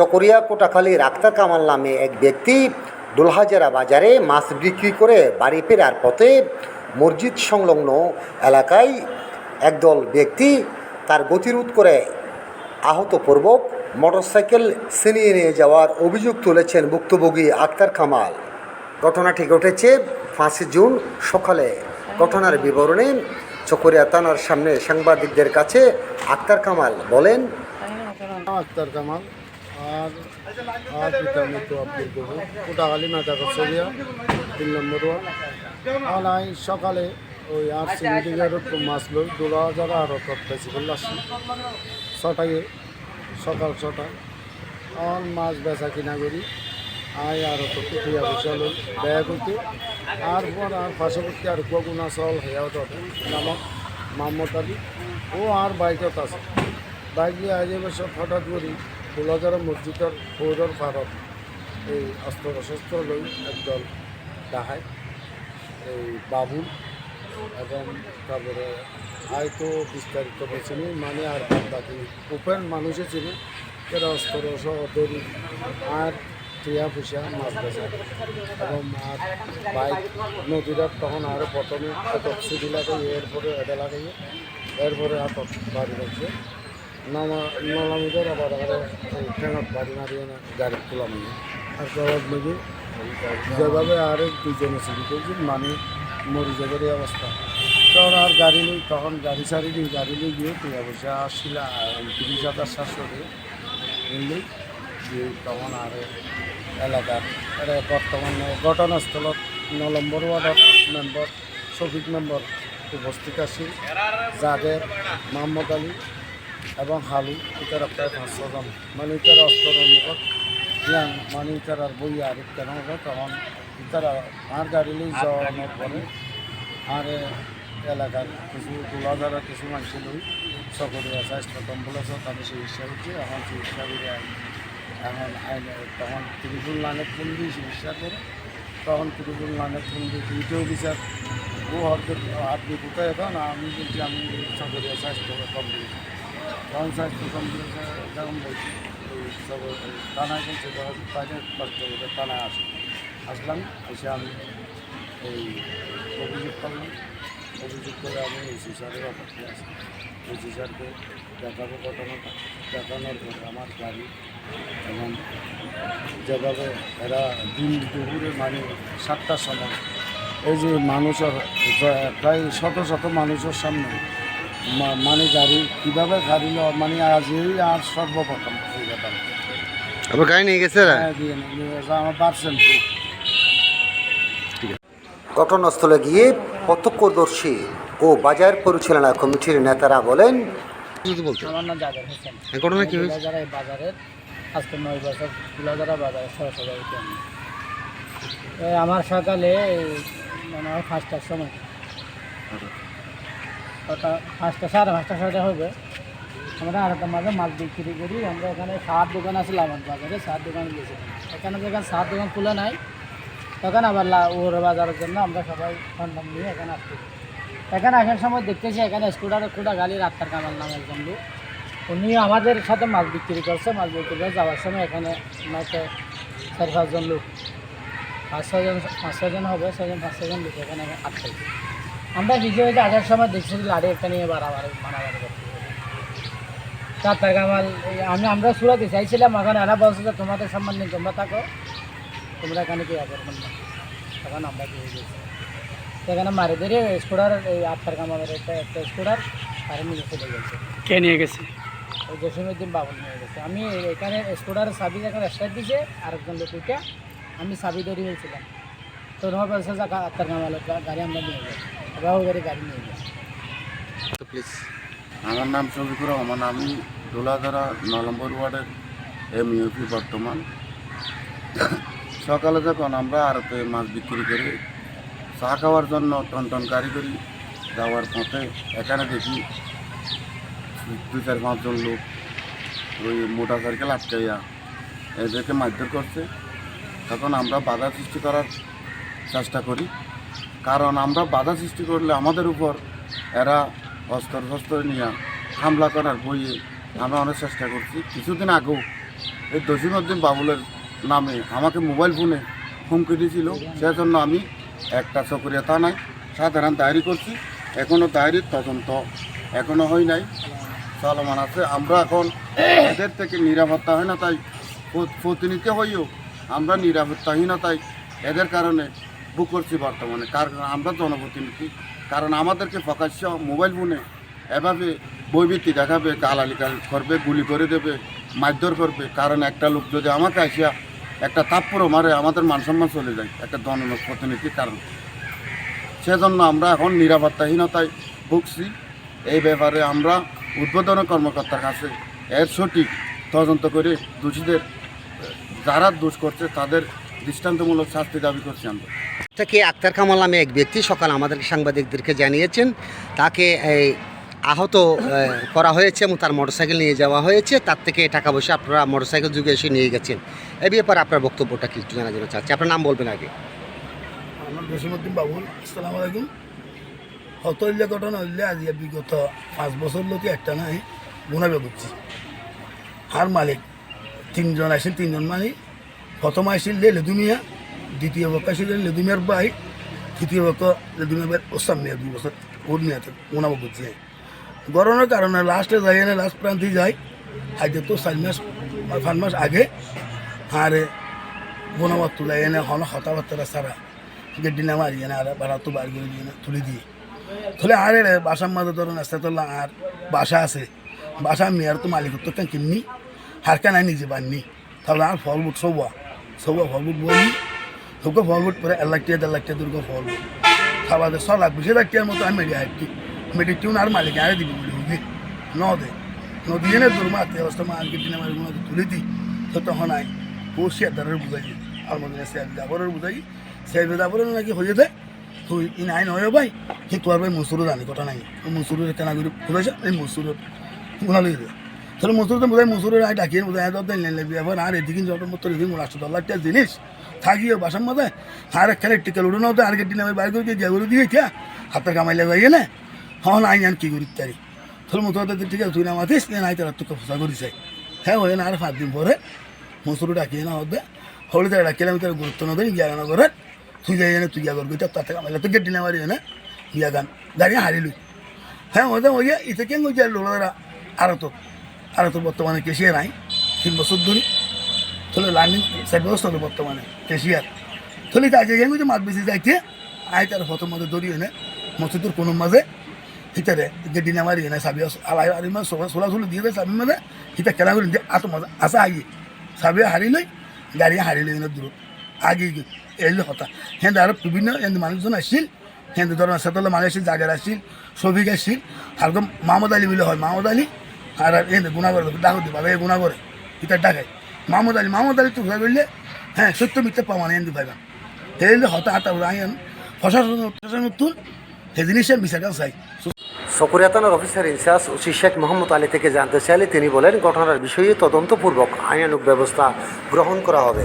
চকরিয়া কোটাখালীর আক্তার কামাল নামে এক ব্যক্তি দোলহাজারা বাজারে মাছ বিক্রি করে বাড়ি ফেরার পথে মসজিদ সংলগ্ন এলাকায় একদল ব্যক্তি তার গতিরোধ করে আহতপূর্বক মোটরসাইকেল ছিনিয়ে নিয়ে যাওয়ার অভিযোগ তুলেছেন ভুক্তভোগী আক্তার কামাল। ঘটনাটি ঘটেছে পাঁচই জুন সকালে। ঘটনার বিবরণে চকরিয়া থানার সামনে সাংবাদিকদের কাছে আক্তার কামাল বলেন, আক্তার কামাল। আর আর পিতা মৃত্যু আব্দুল গফুর কোটাখালী মেটা কচরিয়া তিন নম্বর আর আমি সকালে ওই আর সিন্ডিকের একটু মাছ লই দোলা যারা আরও তত্ত্বাইছি বলে আসছি, ছটায়, সকাল ছটা। আর মাছ বেচা কিনা করি। আয় আর তো টিয়া পয়সা লই ব্যয় করতে। আর পর আর পার্শ্ববর্তী আর গুনা চল, হেয়াও তত নামক আলী। ও আর বাইকত আছে। বাইক নিয়ে আজ বছর হঠাৎ করি। ফুলজার মসজিদের ফৌজর পারত এই অস্ত্র শস্ত্র লই একদল ডাহায় এই বাবুল এবং তারপরে হয়তো বিস্তারিত চিনি মানে আর বাকি ওপেন মানুষে চিনি এরা অস্ত্র দড়ি আর টিয়া পুষা মাছ বেচা। এবং আর বাইক নদীরা তখন আরও প্রথমে এত ছুটি লাগে এরপরে এটা লাগাইয়ে এরপরে হাত বাড়ি রাখছে নামা নলামিদের আবার আরও ট্রেনত বাড়ি মারিয়ে না গাড়ি তোলামি আর জবাব নেবে যেভাবে আর দুজনে চুরি করছি মানে মরি যাবের এই অবস্থা। তখন আর গাড়ি নেই, তখন গাড়ি সারি দিই গাড়ি নিয়ে গিয়ে টিয়া পয়সা আসছিলা তিরিশ হাজার সাতশো দিয়ে দিয়ে তখন আর এলাকার এটা বর্তমানে ঘটনাস্থলত ন নম্বর ওয়ার্ডত মেম্বর, শফিক মেম্বর উপস্থিত আছিল যাদের মোহাম্মদ আলী এবং হালু, ইতারা প্রায় পাঁচশো জন মানে ইতারা অস্ত্রের মুখত ইয়াং মানে ইতারা আর বই আর কেন তখন ইতারা আর গাড়ি লই যাওয়ানোর পরে আর এলাকার কিছু তোলা যারা কিছু মানুষ লই সকলে স্বাস্থ্য কমপ্লেক্সত তাদের চিকিৎসা হচ্ছে এখন চিকিৎসা করে এখন আইন তখন ত্রিপুল লাইনে ফোন দিয়ে চিকিৎসা করে। তখন ত্রিপুল লাইনে ফোন দিয়ে দুইটাও বিচার, ও হয়তো আপনি কোথায় এখন? আমি বলছি আমি সকলে স্বাস্থ্য কমপ্লেক্স তখন স্বাস্থ্য কমপ্লেক্সে যখন বলছি থানায় বলছে তাকে কষ্ট করে থানায় আসি আসলাম এসে আমি এই অভিযোগ করলাম অভিযোগ করে আমি এসি স্যারের অপেক্ষায় আসি এসি স্যারকে দেখাবো ঘটনাটা দেখানোর পরে আমার গাড়ি এবং যেভাবে এরা দিন দুপুরে মানে সাতটার সময় এই যে মানুষের প্রায়- শত শত মানুষের সামনে মানে গাড়ি কীভাবে গাড়ি ল- মানে আজই আর সর্বপ্রথম এই ব্যাপার। আবার গাড়ি নিয়ে গেছে হ্যাঁ, আমার পার্সেন্ট ঘটনাস্থলে গিয়ে প্রত্যক্ষদর্শী ও বাজার পরিচালনা কমিটির নেতারা বলেন আমার নাম জাবের হোসেন। ঘটনা কি কুলাজারা বাজারের আজকে নয় বছর কুলাজারা বাজারে সরাসরি আমি। আমার সকালে এই মনে হয় পাঁচটার সময়। ওটা পাঁচটা, সাড়ে পাঁচটা সাড়ে হবে। আমরা আরেকটা মাঝে মাছ বিক্রি করি। আমরা এখানে সাত দোকান আছে আমার বাজারে সাত দোকান গেছিলাম এখানে যখন সাত দোকান খুলে নাই, তখন আবার ওর বাজারের জন্য আমরা সবাই সন্ধান নিয়ে এখানে আসছি। এখানে আসার সময় দেখতেছি এখানে স্কুটারে খুঁড়া গাড়ি রাত্তার কামাল নাম একজন লোক। উনি আমাদের সাথে মাছ বিক্রি করছে। মাছ বিক্রি করে যাওয়ার সময় এখানে ওনাকে চার, পাঁচজন লোক, পাঁচ ছজন পাঁচ ছজন হবে ছজন পাঁচ ছজন লোক এখানে আটকাইছে। আমরা নিজে হয়েছে আসার সময় দেখছি লাড়ি একটা নিয়ে বাড়াবাড়ি মারামারি করতে রাত্তার কামাল এই আমি আমরা সুরাতে চাইছিলাম এখন এরা বলছে যে তোমাদের সম্মান নেই তোমরা থাকো। তোমরা এখানে কি না তখন আমরা হয়ে গেছি সেখানে মারি ধরে স্কুটার এই আটটার কামালের একটা একটা স্কুটার আর নিয়ে চলে গেছে। কে নিয়ে গেছে? ওই জসিমুদ্দিন বাবুল নিয়ে গেছে। আমি এখানে স্কুটারের চাবি যখন স্টার্ট দিছে আরেকজন লোক আমি চাবি ধরে হয়েছিলাম তো তোমার বলছে যে আটটার কামালের গাড়ি আমরা নিয়ে যাই বাবু গাড়ি গাড়ি নিয়ে যাই প্লিজ আমার নাম শফিকুর রহমান আমি দোলাধারা ন নম্বর ওয়ার্ডের এম ইউপি বর্তমান। সকালে যখন আমরা আড়তে মাছ বিক্রি করি চা খাওয়ার জন্য টনটন গাড়ি করি যাওয়ার পথে এখানে দেখি দুই চার পাঁচজন লোক ওই মোটর সাইকেল আটকাইয়া এদেরকে মারধর করছে। তখন আমরা বাধা সৃষ্টি করার চেষ্টা করি। কারণ আমরা বাধা সৃষ্টি করলে আমাদের উপর এরা অস্ত্র শস্ত্র নিয়ে হামলা করার বইয়ে আমরা অনেক চেষ্টা করছি। কিছুদিন আগেও এই জসিমউদ্দিন বাবুলের নামে আমাকে মোবাইল ফোনে হুমকি দিয়েছিল। সেজন্য আমি একটা চকরিয়া থানায় সাধারণ ডায়েরি করছি। এখনও ডায়েরির তদন্ত এখনও হয় নাই, চলমান আছে। আমরা এখন এদের থেকে নিরাপত্তা হয় না তাই প্র- প্রতিনিধি হইও, আমরা নিরাপত্তাহীনতায় এদের কারণে বুক করছি বর্তমানে। কারণ আমরা জনপ্রতিনিধি। কারণ আমাদেরকে প্রকাশ্য মোবাইল ফোনে এভাবে বৈবৃত্তি দেখাবে গালালি গাল- করবে, গুলি করে দেবে, মারধর করবে। কারণ একটা লোক যদি আমাকে আসিয়া একটা তাপ্পরও মারে, আমাদের মান সম্মান চলে যায় একটা জনপ্রতিনিধির কারণ। সেজন্য আমরা এখন নিরাপত্তাহীনতায় ভুগছি। এই ব্যাপারে আমরা উদ্বোধন কর্মকর্তার কাছে এর সঠিক তদন্ত করে দোষীদের, যারা দোষ করছে, তাদের দৃষ্টান্তমূলক শাস্তি দাবি করছি আমরা। থেকে আক্তার কামাল নামে এক ব্যক্তি সকাল আমাদের সাংবাদিকদেরকে জানিয়েছেন, তাকে এই আহত করা হয়েছে এবং তার মোটরসাইকেল নিয়ে যাওয়া হয়েছে। তার থেকে টাকা পয়সা আপনারা মোটরসাইকেল যুগে এসে নিয়ে গেছেন। এ ব্যাপারে আপনার বক্তব্যটা কি একটু জানা যেতে চাচ্ছি আপনার নাম বলবেন আগে। আমার জসিমুদ্দিন বাবুল। আসসালামু আলাইকুম। হত হইলে ঘটনা হইলে আজি বিগত পাঁচ বছর লোকে একটা নাই গুণাবে করছি আর মালিক, তিনজন আসেন তিনজন মালিক প্রথম আসছিল লে লেদুমিয়া দ্বিতীয় বক্ক আসছিল লেদুমিয়ার ভাই তৃতীয় বক্ক লেদুমিয়ার ভাই ওসাম মিয়া, দুই বছর ওর মিয়াতে গুণাবে করছি গরমের কারণে লাস্টে যাই না লাস্ট প্রান্তে যাই আজ তো চার মাস, পাঁচ মাস আগে আর গুণাবাদ তুলে এনে হন হতাবার্তা সারা, গেড্ডি নামা আর আর বাড়া তো বার করে দিয়ে তুলে দিয়ে। তুলে আর এর বাসার মাঝে ধরুন আসতে তোলা আর বাসা আছে, বাসা মেয়ার তো মালিক তো কেন কিননি? হার কেন নিজে বাননি। তাহলে আর ফল বুট সবা সবা ফল বুট বলি তোকে ফল বুট পরে এক লাখ টাকা দেড় লাখ টাকা দুর্গ ফল বুট খাওয়া দে ছ লাখ বিশ লাখ টাকার মতো আমি মেডিয়া হাঁটি মেডি টিউন আর মালিক আরে দিবি বলি হুবি ন দে ন দিয়ে না তোর মা অবস্থা মা আর গেড্ডি নামারগুলো তুলে দিই তো তখন আই ও শেয়ারদারের বুঝাই আর মধ্যে শেয়ার জাবরের বুঝাই শেয়ার জাবরের নাকি হয়ে যায় তুই ই নাই নয় ভাই সি তোর ভাই মসুরও জানি কথা নাই মসুরের কেনা করে বুঝাইছে এই মসুরের গুণা লই তাহলে মসুরতে বোধহয় মসুরের আয় ডাকিয়ে এত দিন নেবে এবার আর এদিকে যত মতো এদিকে রাষ্ট্র ডলারটা জিনিস থাকিও বাসার মধ্যে আর একখানে টিকেল উড়ে নাও তো আর গেটি নামে বাইরে করে করে দিয়ে কে হাতের কামাইলে যাইয়ে না? হন, আই আন কি করি তারি তাহলে মতো ঠিক আছে তুই না মাতিস নাই তারা তোকে ফসা করি চাই হ্যাঁ হয়ে না আর পাঁচ দিন পরে মসুর ডাকিয়ে না হবে হলুদ ডাকিলে আমি তার গুরুত্ব না দিই গিয়া গান করে তুই যাই না তুই গিয়া করবি তার থেকে আমার তো গেটি না মারি না গিয়া গান। দাঁড়িয়ে হারিলুই হ্যাঁ ওদের ওই ইতে কেন গিয়ে লোকেরা আরও তো আরও তো বর্তমানে কেশিয়ার নাই, তিন বছর ধরে তাহলে লার্নিং সাইড ব্যবস্থা হলো বর্তমানে, কেশিয়ার। তাহলে তাই গেম যে মাছ বেশি যাইতে, আয় তার প্রথম মাঝে ধরিয়ে নে, মসজিদের কোনো মাঝে। হিতারে গেডি না মারি না সাবি আলাই আরি মাছ সোলা সোলা দিয়ে দেয় সাবি মাঝে হিতা খেলা করে দিয়ে আতো মাঝে আসা আগে সাবি হারি লই গাড়ি হারি লই না দূর আগে এলে হতা। হ্যাঁ আরও বিভিন্ন মানুষজন আসছিল হ্যাঁ ধরুন সেতলে মানুষ আসছিল, জাগার আসছিল সবিক আসছিল আর মাহমুদ আলী বলে হয় মাহমুদ আলী, আর এনে গুণা করে ডাকো দিবা গুণা করে এটা ডাকায়। মাহমুদ আলী মাহমুদ আলী তো বললে হ্যাঁ সত্য মিথ্যে পাওয়া না এনে পাইবা এলে হতাহত হাতা আইন প্রশাসন তুল সে জিনিসের বিচারটা চাই। সকুরিয়া থানার officer incharge OC Sheikh Mohammad Ali থেকে জানতে চাইলে তিনি বলেন, ঘটনার বিষয়ে তদন্তপূর্বক আইনানুক ব্যবস্থা গ্রহণ করা হবে।